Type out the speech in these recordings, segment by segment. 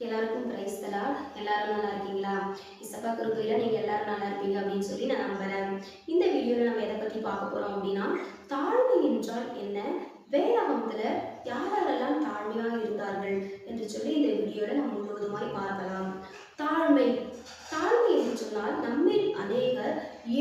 எல்லாருக்கும் பிரைஸ் தலா எல்லாரும் நல்லா இருக்கீங்களா? இசப்பா கிருப்பையில் நீங்கள் எல்லாரும் நல்லா இருப்பீங்க அப்படின்னு சொல்லி நான் நம்புகிறேன் இந்த வீடியோவில் நம்ம எதை பற்றி பார்க்க போகிறோம் அப்படின்னா தாழ்மை என்றால் என்ன? வேதாகமத்தில் யாரெல்லாம் தாழ்மையாக இருந்தார்கள் என்று சொல்லி இந்த வீடியோவில் நம்ம முழுவதுமாய் பார்க்கலாம். தாழ்மை. தாழ்மை என்று சொன்னால் நம்மில்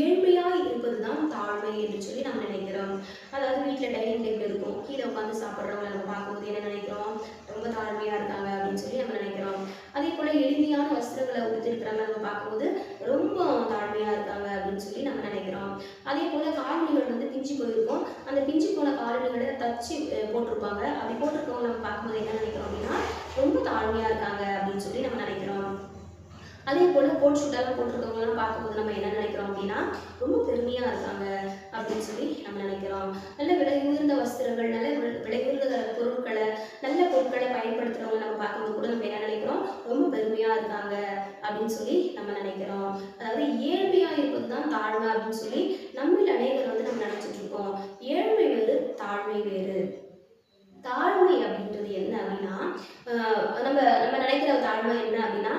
ஏழ்மையாக இருப்பது தான் தாழ்மை என்று சொல்லி நம்ம நினைக்கிறோம். அதாவது வீட்டில் டைனிங் டேபிள் இருக்கும். கீழே உட்காந்து சாப்பிட்றவங்க நம்ம பார்க்கும்போது என்ன நினைக்கிறோம்? ரொம்ப தாழ்மையாக இருக்காங்க அப்படின்னு சொல்லி நம்ம நினைக்கிறோம். அதே போல் எளிமையான வஸ்திரங்களை உடுத்திருக்கிறாங்க நம்ம பார்க்கும்போது ரொம்ப தாழ்மையாக இருக்காங்க அப்படின்னு சொல்லி நம்ம நினைக்கிறோம். அதே போல் காலணிகள் வந்து பிஞ்சு போயிருக்கும். அந்த பிஞ்சு போன காலணிகளை தச்சு போட்டிருப்பாங்க. அப்படி போட்டிருக்கவங்க நம்ம பார்க்கும்போது என்ன நினைக்கிறோம் அப்படின்னா ரொம்ப தாழ்மையாக இருக்காங்க அப்படின்னு சொல்லி நம்ம நினைக்கிறோம். அதே போல் கோட் ஷூட்டெல்லாம் போட்டிருக்கவங்கலாம் பார்க்கும்போது நம்ம என்ன நினைக்கிறோம் அப்படின்னா ரொம்ப பெருமையாக இருக்காங்க அப்படின்னு சொல்லி நம்ம நினைக்கிறோம். நல்ல விலை உயர்ந்த வஸ்திரங்கள் நல்ல வி- விலை உயர்ந்த பொருட்களை நல்ல பொருட்களை பயன்படுத்துகிறவங்க நம்ம பார்க்கும்போது கூட நம்ம என்ன நினைக்கிறோம்? ரொம்ப பெருமையாக இருக்காங்க அப்படின்னு சொல்லி நம்ம நினைக்கிறோம். அதாவது ஏழ்மையாக இருப்பது தான் தாழ்மை அப்படின்னு சொல்லி நம்மில் அநேகர் வந்து நம்ம நினச்சிட்ருக்கோம் ஏழ்மை வேறு தாழ்மை வேறு. தாழ்மை அப்படின்னு என்ன அப்படின்னா நம்ம நம்ம நினைக்கிற தாழ்மை என்ன அப்படின்னா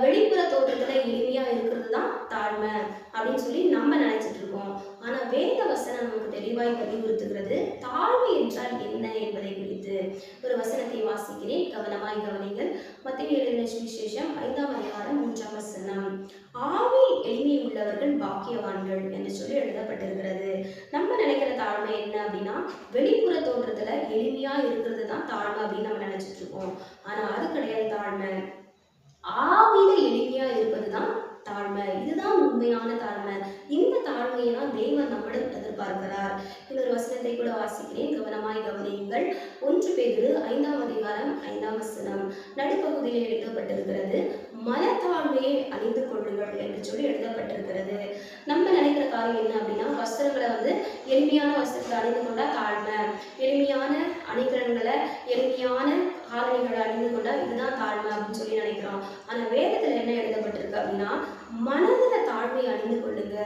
வெளிப்புற தோற்றத்தில் எளிமையாக இருக்கிறது தான் தாழ்மை அப்படின்னு சொல்லி நம்ம நினைச்சிட்டு இருக்கோம் ஆனா வேத வசனம் நமக்கு தெளிவாய் வலியுறுத்துகிறது தாழ்மை என்றால் என்ன என்பதை குறித்து ஒரு வசனத்தை வாசிக்கிறேன். கவனமாய் கவனிங்கள் மத்திய எழுதின சுவிசேஷம் ஐந்தாம் அதிகாரம் மூன்றாம் வசனம். ஆவி எளிமை உள்ளவர்கள் பாக்கியவான்கள் என்று சொல்லி எழுதப்பட்டிருக்கிறது. நம்ம நினைக்கிற தாழ்மை என்ன அப்படின்னா வெளிப்புற தோற்றத்துல எளிமையா இருக்கிறது தான் தாழ்மை அப்படின்னு நம்ம நினைச்சிட்டு இருக்கோம். ஆனா அது கிடையாது தாழ்மை. ஆவியில எளிமையா இருப்பது தான் தாழ்மை. இதுதான் உண்மையான தாழ்மை இந்த தாழ்மையை தான் தேவன் நம்மிடம் இன்னொரு வசனத்தை கூட வாசிக்கிறேன். கவனமாய் கவனியுங்கள். ஒன்று பேதிரு ஐந்தாம் அதிகாரம் ஐந்தாம் வசனம். நடுப்பகுதியில் எழுதப்பட்டிருக்கிறது மனத்தாழ்மையை அணிந்து கொள்ளுங்கள் என்று சொல்லி எழுதப்பட்டிருக்கிறது. நம்ம நினைக்கிற காரியம் என்ன அப்படின்னா வஸ்திரங்களை வந்து எளிமையான வஸ்திரத்தை அணிந்து கொண்டா தாழ்மை. எளிமையான அணிகலன்களை எளிமையான காலணிகளை அணிந்து கொண்டா இதுதான் தாழ்மை அப்படின்னு சொல்லி நினைக்கிறோம் ஆனா வேதத்துல என்ன எழுதப்பட்டிருக்கு அப்படின்னா மனதுல தாழ்மை அணிந்து கொள்ளுங்க.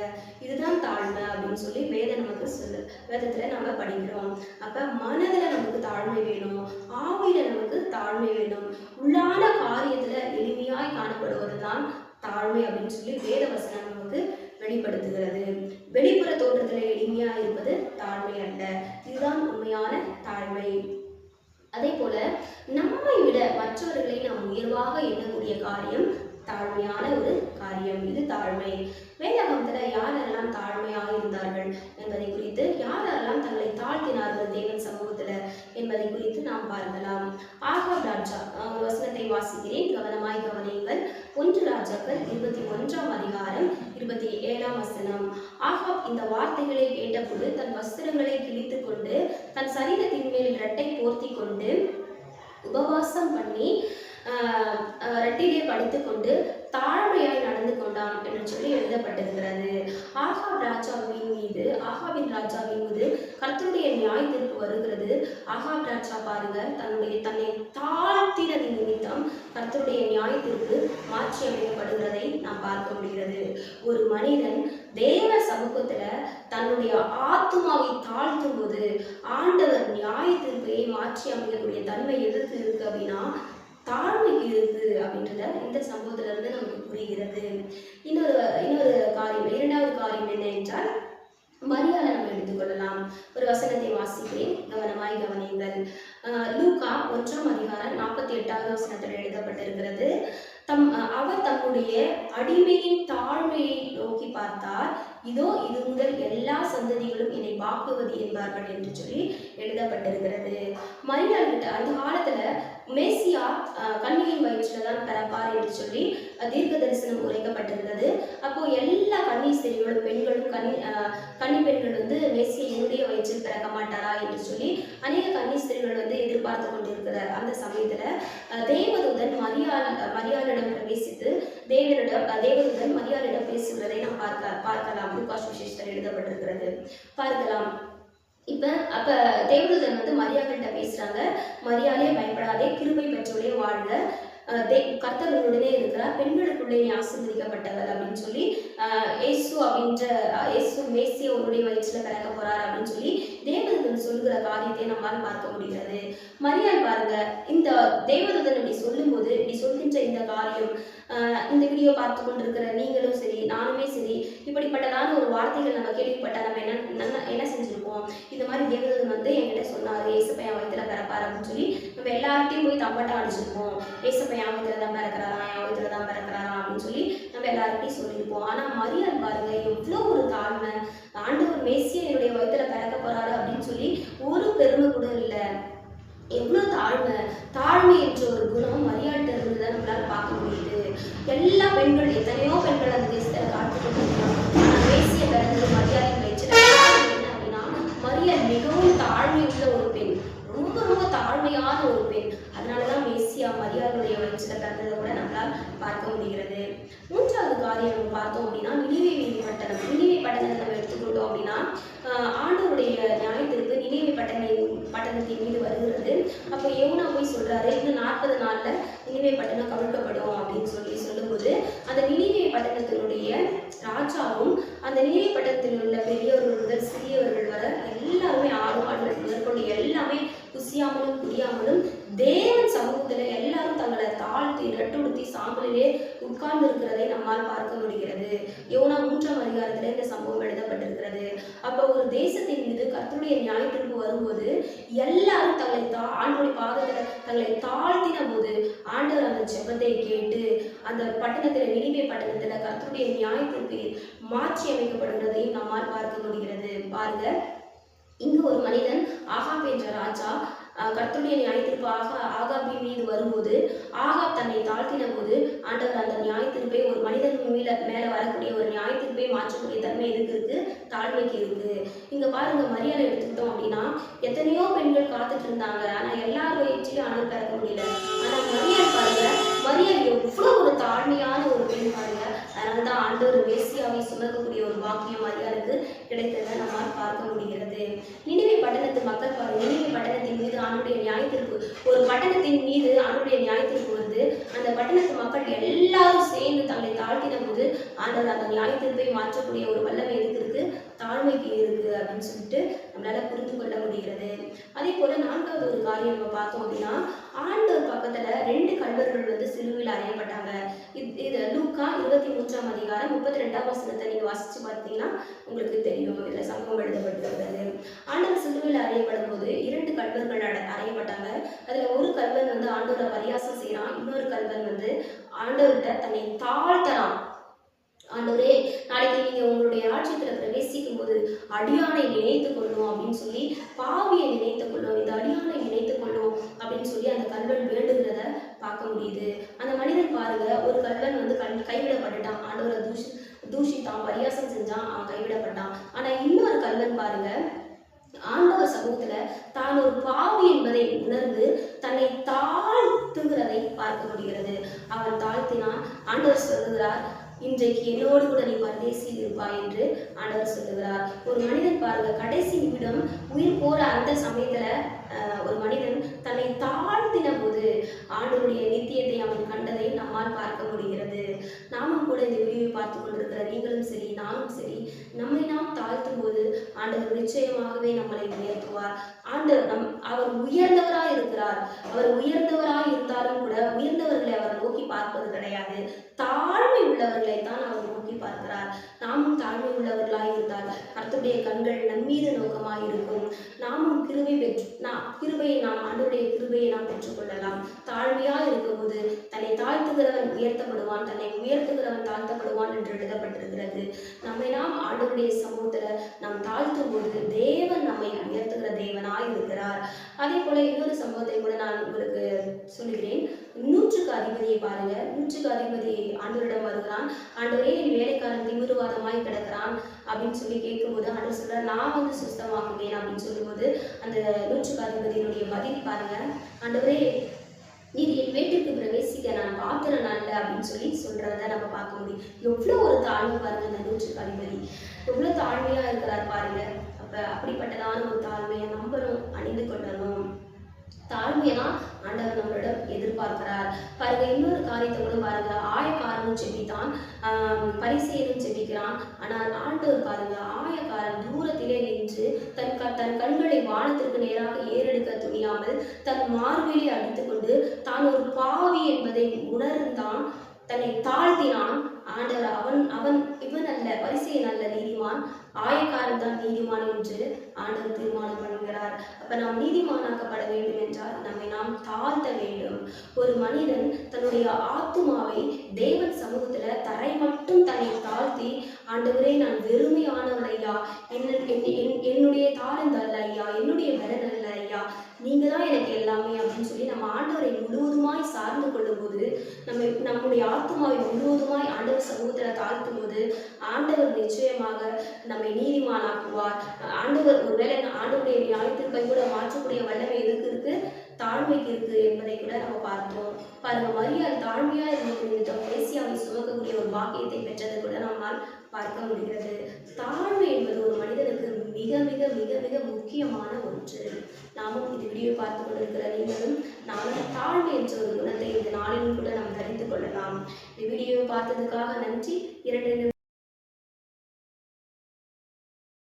இதுதான் தாழ்மை அப்படின்னு சொல்லி வேதம் நமக்கு சொல்லு வேதத்துல நம்ம படிக்கிறோம். அப்ப மனதுல நமக்கு தாழ்மை வேணும். ஆவியில நமக்கு தாழ்மை வேணும். உள்ளான காரியத்துல எளிமையாய் காணப்படுவது தான் தாழ்மை அப்படின்னு சொல்லி வேத வசனம் நமக்கு வெளிப்படுத்துகிறது. வெளிப்புற தோற்றத்துல எளிமையா இருப்பது தாழ்மை அல்ல. இதுதான் உண்மையான தாழ்மை. அதே போல நம்மை விட மற்றவர்களை நாம் உயர்வாக எண்ணக்கூடிய காரியம் தாழ்மையான ஒரு காரியம். இது தாழ்மை. வேதாகமத்துல யாரெல்லாம் தாழ்மையாக இருந்தார்கள் என்பதை குறித்து யாரெல்லாம் தங்களை தாழ்த்தினார்கள் தேவன் சமூகத்துல என்பதை குறித்து நாம் பார்க்கலாம். ஆகாப் ராஜா வசனத்தை வாசிக்கிறேன். கவனமாய் கவனியுங்கள். ஒன்று ராஜாக்கள் இருபத்தி ஒன்றாம் அதிகாரம் இருபத்தி ஏழாம் வசனம். ஆகாப் இந்த வார்த்தைகளை கேட்டபோது தன் வஸ்திரங்களை கிழித்து கொண்டு தன் சரீரத்தின் மேல் இரட்டை போர்த்தி கொண்டு உபவாசம் பண்ணி ரெட்டிலே படித்துக்கொண்டு தாழ்மையாய் நடந்து கொண்டான் என்று சொல்லி எழுதப்பட்டிருக்கிறது. ஆகாப் ராஜாவின் மீது ஆகாவின் ராஜாவின் மீது கர்த்தருடைய நியாய தீர்ப்பு வருகிறது. ஆகாப் ராஜா பாருங்க தன்னுடைய தன்னை தாழ்த்தினது நிமித்தம் கர்த்தருடைய நியாய தீர்ப்பு மாற்றி அமைக்கப்படுகிறதை நாம் பார்க்க முடிகிறது. ஒரு மனிதன் தேவ சமூகத்துல தன்னுடைய ஆத்துமாவை தாழ்த்தும் போது ஆண்டவர் நியாய தீர்ப்பை மாற்றி அமைக்கக்கூடிய தன்மை எதுக்கு இருக்கு அப்படின்னா தாழ்வு இருக்கு அப்படின்றத இந்த சம்பவத்துல இருந்து நமக்கு புரிகிறது. இன்னொரு இன்னொரு காரியம் இரண்டாவது காரியம் என்ன என்றால் மரியாதை நம்ம எடுத்துக்கொள்ளலாம் ஒரு வசனத்தை வாசிக்கிறேன். கவனமாய் கவனியுங்கள். லூகா ஒன்றாம் அதிகாரம் நாற்பத்தி எட்டாவது வசனத்தில் எழுதப்பட்டிருக்கிறது. தம் அவர் தம்முடைய அடிமையின் தாழ்மையை நோக்கி பார்த்தார். இதோ இது முதல் எல்லா சந்ததிகளும் என்னை வாக்குவது என்பார்கள் என்று சொல்லி எழுதப்பட்டிருக்கிறது. மரியாள் கிட்ட அந்த காலத்துல மேசியா கண்ணியின் கன்னியின் வயிற்றில் தான் பிறப்பார் என்று சொல்லி தீர்க்க தரிசனம் உரைக்கப்பட்டிருந்தது. அப்போ எல்லா கன்னி ஸ்திரீகளும் பெண்களும் கன்னி கன்னி பெண்கள் வந்து மேசியா என்னுடைய வயிற்றில் பிறக்க மாட்டாரா என்று சொல்லி அநேக கன்னி ஸ்திரீகள் வந்து எதிர்பார்த்து கொண்டிருக்கிறார். அந்த சமயத்துல தேவதூதன் மரியாள் தேவரிடம் தேவனிடம் அஹ், மரியாளிடம் பேசுகிறதை நாம் பார்க்க பார்க்கலாம். லூகாஸ் விசேஷத்தில் எழுதப்பட்டிருக்கிறது. பார்க்கலாம். இப்ப அப்ப தேவதூதன் வந்து மரியாதைகிட்ட பேசுறாங்க. மரியாதையே பயப்படாதே கிருபை பெற்றவளே வாழ்க. கர்த்தர் உடனே இருக்கிறார். பெண்களுக்குள்ளே நீ ஆசீர்வதிக்கப்பட்டவர் அப்படின்னு சொல்லி அஹ் இயேசு அப்படின்ற அஹ் இயேசு மேசி அவருடைய வயிற்றுல பிறக்க போறார் அப்படின்னு சொல்லி தேவதூதன் சொல்லுகிற காரியத்தை நம்மால் பார்க்க முடிகிறது. மரியாள் பாருங்க இந்த தேவதூதன் இப்படி சொல்லும்போது இப்படி சொல்கின்ற இந்த காரியம் இந்த வீடியோ பார்த்து கொண்டிருக்கிற நீங்களும் சரி நானுமே சரி இப்படிப்பட்டதான ஒரு வார்த்தைகள் நம்ம கேள்விப்பட்டா நம்ம என்ன என்ன செஞ்சுருப்போம் செஞ்சிருப்போம்? இந்த மாதிரி தேவதூதன் வந்து என்கிட்ட சொன்னார் ஏசப்பையன் வயிற்றுல பிறப்பாரு அப்படின்னு சொல்லி நம்ம எல்லார்ட்டையும் போய் தம்பட்டம் அடிச்சிருப்போம். இயேசுவை என் வீட்டில் தான் பிறக்கிறாரா என் வீட்டில் தான் பிறக்கிறாரா அப்படின்னு சொல்லி நம்ம எல்லார்ட்டையும் சொல்லியிருப்போம். ஆனா மரியாள் பாருங்க எவ்வளோ ஒரு தாழ்மை. ஆண்டவர் மேசியா என்னுடைய வயிற்றில் பிறக்க போறாரு அப்படின்னு சொல்லி ஒரு பெருமை கூட இல்லை. எவ்வளோ தாழ்மை. தாழ்மை என்ற ஒரு குணம் மரியாதை இருந்ததை நம்மளால பார்க்க முடியுது. எல்லா பெண்கள் எத்தனையோ பெண்கள் அந்த தேசத்தில் காத்துக்கிட்டு இருக்காங்க ஆனால் மேசிய பிறந்தது மரியாதை வயிற்றுல என்ன அப்படின்னா மரியாதை மிகவும் தாழ்மை உள்ள ஒரு பெண் ரொம்ப ரொம்ப தாழ்மையான ஒரு பெண் அதனாலதான் மேசியா மரியாதையுடைய வயிற்றுல பிறந்ததை கூட நம்மளால் பார்க்க முடிகிறது மூன்றாவது காரியம் நம்ம பார்த்தோம் அப்படின்னா நினைவை பட்டணம் நினைவை பட்டணத்தை நம்ம எடுத்துக்கிட்டோம் அப்படின்னா ஆஹ் ஆண்டவருடைய நியாயத்திற்கு நினைவை பட்டண பட்டணத்தின் மீது வருகிறது. அப்போ யோனா போய் சொல்றாரு இன்னும் நாற்பது நாள்ல நினைவை பட்டணம் கவிழ்க்கப்படும் அப்படின்னு சொல்லி சொல்லும்போது அந்த நினைவை பட்டணத்தினுடைய ராஜாவும் அந்த நினைவே பட்டணத்தில் உள்ள பெரியவர்கள் முதல் சிறியவர்கள் வர எல்லாருமே ஆர்வம் மாடுகள் முதற்கொண்டு எல்லாமே குசியாமலும் புரியாமலும் தேவன் சமூகத்துல எல்லாரும் தங்களை தாழ்த்தி நட்டுடுத்தி சாம்பலிலே உட்கார்ந்து இருக்கிறதை நம்மால் பார்க்க முடிகிறது. யோனா மூன்றாம் அதிகாரத்துல இந்த சம்பவம் எழுதப்பட்டிருக்கிறது. அப்ப ஒரு தேசத்தின் மீது கர்த்தருடைய நியாயத்திற்கு வரும்போது எல்லாரும் தங்களை தா ஆண்டோடைய பாதத்துல தங்களை தாழ்த்தின போது ஆண்டவர் அந்த ஜெபத்தை கேட்டு அந்த பட்டணத்துல நினைவே பட்டணத்துல கர்த்தருடைய நியாயத்திற்கு மாற்றி அமைக்கப்படுகிறதையும் நம்மால் பார்க்க முடிகிறது. பாருங்க. இங்கு ஒரு மனிதன் ஆகாப் என்ற ராஜா அஹ், கர்த்தருடைய நியாயத்திற்கு ஆகா ஆகாபின் மீது வரும்போது ஆகாப் தன்னை தாழ்த்தின போது ஆண்டவர் அந்த நியாயத்திற்பை ஒரு மனிதன் மேல மேல வரக்கூடிய ஒரு நியாயத்திற்பை மாற்றக்கூடிய தன்மை எதுக்கு இருக்கு? தாழ்மைக்கு இருக்கு. இங்க பாருங்க மரியாதை எடுத்துக்கிட்டோம் அப்படின்னா எத்தனையோ பெண்கள் காத்துட்டு இருந்தாங்க. ஆனா எல்லார் வயிற்றிலும் ஆனால் பிறக்க முடியல. ஆனா மரியாள் பாருங்க மரியாள் எவ்வளவு ஒரு தாழ்மையான ஒரு பெண் பாருங்க. அதனாலதான் ஆண்டவர் மேசியாவை சுமக்கக்கூடிய ஒரு பாக்கியம் மரியாளுக்கு கிடைத்ததை நம்மால் பார்க்க முடிகிறது. நினைவை பட்டணத்து மக்கள் பாருங்க. நினைவை பட்டணத்தின் மீது ஆண்டுடைய நியாயத்திற்கு ஒரு பட்டணத்தின் மீது ஆண்டுடைய நியாயத்திற்கு வந்து அந்த பட்டணத்து மக்கள் எல்லாரும் சேர்ந்து தங்களை தாழ்த்தின ஆண்டவர் அந்த நியாயத்திற்பை மாற்றக்கூடிய ஒரு வல்லமை எதுக்கு இருக்கு தாழ்மைக்கு இருக்கு அப்படின்னு சொல்லிட்டு நம்மளால புரிந்து கொள்ள முடிகிறது. அதே போல நான்காவது ஒரு காரியம் நம்ம பார்த்தோம் அப்படின்னா ஆண்டவர் பக்கத்துல ரெண்டு கல்வர்கள் வந்து சிலுவையில் அறையப்பட்டாங்க. இது லூக்கா இருபத்தி மூன்றாம் அதிகாரம் முப்பத்தி ரெண்டாம் வசனத்தை நீங்க வாசிச்சு பார்த்தீங்கன்னா உங்களுக்கு தெரியும். இதுல சம்பவம் எழுதப்பட்டிருக்கிறது. ஆண்டவர் சிலுவையில் அறையப்படும் போது இரண்டு கல்வர்கள் அறையப்பட்டாங்க. அதுல ஒரு கல்வன் வந்து ஆண்டவரை பரியாசம் செய்யறான். இன்னொரு கல்வன் வந்து ஆண்டவர்கிட்ட தன்னை தாழ்த்தறான். ஆண்டவரே நாளைக்கு நீங்க உங்களுடைய ராஜ்யத்துல பிரவேசிக்கும் போது அடியானை நினைத்து கொள்ளும் அப்படின்னு சொல்லி பாவியை நினைத்து கொள்ளும் இந்த அடியானை நினைத்து கொள்ளும் அப்படின்னு சொல்லி அந்த கல்வன் வேண்டுகிறத பார்க்க முடியுது. அந்த மனிதன் பாருங்க ஒரு கல்வன் வந்து கண் கைவிடப்பட்டுட்டான். ஆண்டவரை தூஷி தூஷித்தான் பரியாசம் செஞ்சான் அவன் கைவிடப்பட்டான். ஆனா இன்னொரு கல்வன் பாருங்க ஆண்டவர் சமூகத்துல தான் ஒரு பாவி என்பதை உணர்ந்து தன்னை தாழ்த்துகிறதை பார்க்க முடிகிறது. அவன் தாழ்த்தினான் ஆண்டவர் சொல்லுகிறார் இன்றைக்கு என்னோடு கூட நீ பரதேசியில் இருப்பாய் என்று ஆண்டவர் சொல்லுகிறார். ஒரு மனிதன் பாருங்க கடைசி நிமிடம் உயிர் போற அந்த சமயத்துல ஒரு மனிதன் தன்னை தாழ்த்தின போது ஆண்டவருடைய நித்தியத்தை அவன் கண்டதை நம்மால் பார்க்க முடிகிறது. நாமும் கூட இந்த வீடியோவை பார்த்து கொண்டிருக்கிற நீங்களும் சரி நானும் சரி நம்மை நாம் தாழ்த்தும் போது ஆண்டவர் நிச்சயமாகவே நம்மளை உயர்த்துவார். ஆண்டவர் நம் அவர் உயர்ந்தவர் இருக்கிறார் அவர் உயர்ந்தவராய் இருந்தாலும் கூட உயர்ந்தவர்களை அவர் நோக்கி பார்ப்பது கிடையாது. தாழ்மை உள்ளவர்களை தான் அவர் நோக்கி பார்க்கிறார். நாமும் தாழ்மை உள்ளவர்களாய் இருந்தால் கர்த்தருடைய கண்கள் நம்மீது நோக்கமாக இருக்கும். நாமும் கிருபை பெற்று நாம் கிருபையை நாம் ஆண்டவருடைய கிருபையை நாம் பெற்றுக்கொள்ளலாம். தாழ்மையாக இருக்கும்போது தன்னை தாழ்த்துகிறவன் உயர்த்தப்படுவான் தன்னை உயர்த்துகிறவன் தாழ்த்தப்படுவான் என்று எழுதப்பட்டிருக்கிறது. நம்மை நாம் ஆண்டவருடைய சமூகத்தில் நாம் தாழ்த்தும் போது தேவன் நம்மை உயர்த்துகிற தேவனாய் இருக்கிறார். அதே போல இன்னொரு சம்பவத்தை கூட நான் உங்களுக்கு சொல்லுகிறேன். நூற்றுக்கு அதிபதியை பாருங்க. நூற்றுக்கு அதிபதி ஆண்டவரிடம் வருகிறான். ஆண்டவரே என் வேலைக்காரன் திமிருவாதமாய் கிடக்கிறான் அப்படின்னு சொல்லி கேட்கும்போது ஆண்டவர் சொல்றார் நான் வந்து சுத்தமாக்குவேன் அப்படின்னு சொல்லும்போது அந்த நூற்றுக்கு அதிபதியினுடைய பதில் பாருங்க. ஆண்டவரே நீர் என் வீட்டுக்கு பிரவேசிக்க நான் பாத்திரம் நல்ல அப்படின்னு சொல்லி சொல்றத நம்ம பார்க்க முடியும். எவ்வளோ ஒரு தாழ்வு பாருங்க அந்த நூற்றுக்கு அதிபதி. எவ்வளோ தாழ்மையா இருக்கிறார் பாருங்க. அப்ப அப்படிப்பட்டதான ஒரு தாழ்மையை நம்பரும் அணிந்து கொள்ளணும். தாழ்மையை ஆண்டவர் நம்மளிடம் எதிர்பார்க்கிறார். பாருங்க இன்னொரு காரியத்தை கூட பாருங்க. ஆயக்காரனும் செபித்தான். ஆஹ் செபிக்கிறான். ஆனால் ஆண்டவர் பாருங்க ஆயக்காரன் தூரத்திலே நின்று தன் க தன் கண்களை வானத்திற்கு நேராக ஏறெடுக்க துணியாமல் தன் மார்பிலே அடித்துக்கொண்டு தான் ஒரு பாவி என்பதை உணர்ந்தான். தன்னை தாழ்த்தினான். ஆண்டவர் அவன் அவன் இவன் அல்ல பரிசேயன் நீதிமான் ஆயக்காரன் தான் நீதிமான் என்று ஆண்டவர் தீர்மானம் பண்ணுகிறார். அப்ப நாம் நீதிமானாக்கப்பட வேண்டும் என்றால் நம்மை நாம் தாழ்த்த வேண்டும். ஒரு மனிதன் தன்னுடைய ஆத்துமாவை தேவன் சமூகத்துல தரை மட்டும் தன்னை தாழ்த்தி ஆண்டவரே நான் வெறுமையானவன் ஐயா என்ன- என்னுடைய தாழ்ந்த அல்ல ஐயா. என்னுடைய பலன் அல்ல ஐயா. நீங்க எல்லாமே அப்படின்னு சொல்லி நம்ம ஆண்டவரை முழுவதுமாய் சார்ந்து கொள்ளும்போது நம்ம நம்முடைய ஆத்மாவை முழுவதுமாய் ஆண்டவர் சமூகத்தில் தாழ்த்தும் போது ஆண்டவர் நிச்சயமாக நம்மை நீதிமானாக்குவார். ஆண்டவர் ஒருவேளை ஆண்டவருடைய நியாயத்திற்கை கூட மாற்றக்கூடிய வல்லமை எதுக்கு இருக்கு? தாழ்மைக்கு இருக்கு என்பதை கூட நம்ம பார்த்தோம். பாருங்க மரியாள் தாழ்மையா இருந்த நிமித்தம் பேசியாவை சுமக்கக்கூடிய ஒரு பாக்கியத்தை பெற்றதை கூட நம்மால் பார்க்க முடிகிறது. தாழ்மை மிக மிக மிக மிக முக்கியமான ஒன்று. நாமும் இந்த வீடியோ பார்த்து கொண்டிருக்கிற நீங்களும் நாமும் தாழ்வு என்ற ஒரு குணத்தை இந்த நாளிலும் கூட நாம் தரித்து கொள்ளலாம். இந்த வீடியோவை பார்த்ததுக்காக நன்றி. இரண்டு